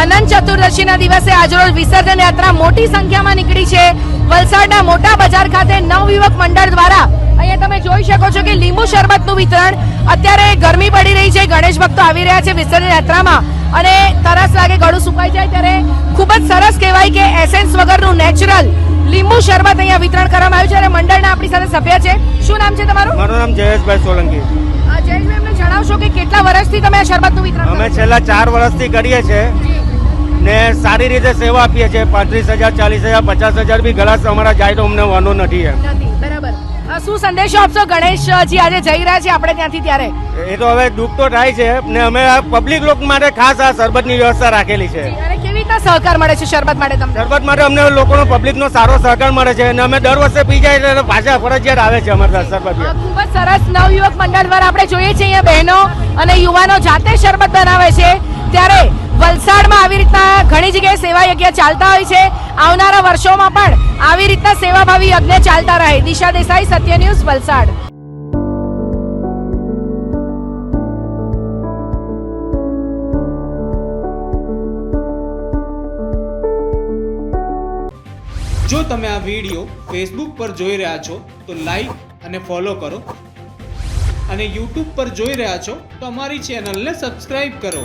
અનંત ચતુર્દશીના દિવસે આજરોજ વિસર્જન યાત્રા મોટી સંખ્યામાં નીકળી છે. વલસાડના મોટા બજાર ખાતે નવયુવક મંડળ દ્વારા અહીંયા તમે જોઈ શકો છો કે લીંબુ શરબતનું વિતરણ અત્યારે ગરમી પડી રહી છે. ગણેશ ભક્તો આવી રહ્યા છે વિસર્જન યાત્રામાં અને તરસ લાગે ગળું સુકાઈ જાય ત્યારે ખૂબ જ સરસ કહેવાય કે એસેન્સ વગરનું નેચરલ લીંબુ શરબત અહીંયા વિતરણ કરવામાં આવ્યું છે અને મંડળના આપણી સાથે સભ્ય છે. શું નામ છે તમારું? મારું નામ જયેશભાઈ સોલંકી. જયેશભાઈ અમને જણાવશો કે કેટલા વર્ષથી તમે આ શરબતનું વિતરણ અમે છેલ્લા ચાર વર્ષથી કરીએ છીએ. ને સારી રીતે સેવા આપીએ છીએ. પાંત્રીસ હજાર ચાલીસ હજાર પચાસ હજાર બી ગ્લાસ અમારા જાય તો અમને વાંધો નથી એમ. બરાબર. શું સંદેશો આપશો ગણેશજી? આજે જઈ રહ્યા છે આપણે ત્યાંથી ત્યારે. એ તો હવે દુઃખ તો થાય છે ને અમે પબ્લિક લોક માટે ખાસ આ શરબતની વ્યવસ્થા રાખેલી છે. કેવી રીતના સહકાર મળે છે શરબત માટે તમને? શરબત માટે અમને લોકોનો પબ્લિકનો સારો સહકાર મળે છે અને અમે દર વર્ષે પી જાય એટલે પાછા ફરજિયાત આવે છે અમારા શરબત ખૂબ જ સરસ નવયુવક મંડળ દ્વારા આપણે જોઈએ છીએ અહીંયા બહેનો અને યુવાનો જાતે શરબત બનાવે છે. ત્યારે વલસાડમાં આવી રીતના ઘણી જગ્યાએ સેવા યજ્ઞ ચાલતા હોય છે. આવનારા વર્ષોમાં પણ આવી રીતના સેવાભાવી યજ્ઞ ચાલતા રહે. દિશા દેસાઈ, સત્ય ન્યૂઝ, વલસાડ. જો તમે આ વીડિયો ફેસબુક પર જોઈ રહ્યા છો, તો લાઈક અને ફોલો કરો. અને યુટ્યુબ પર જોઈ રહ્યા છો, તો અમારી ચેનલને સબસ્ક્રાઈબ કરો.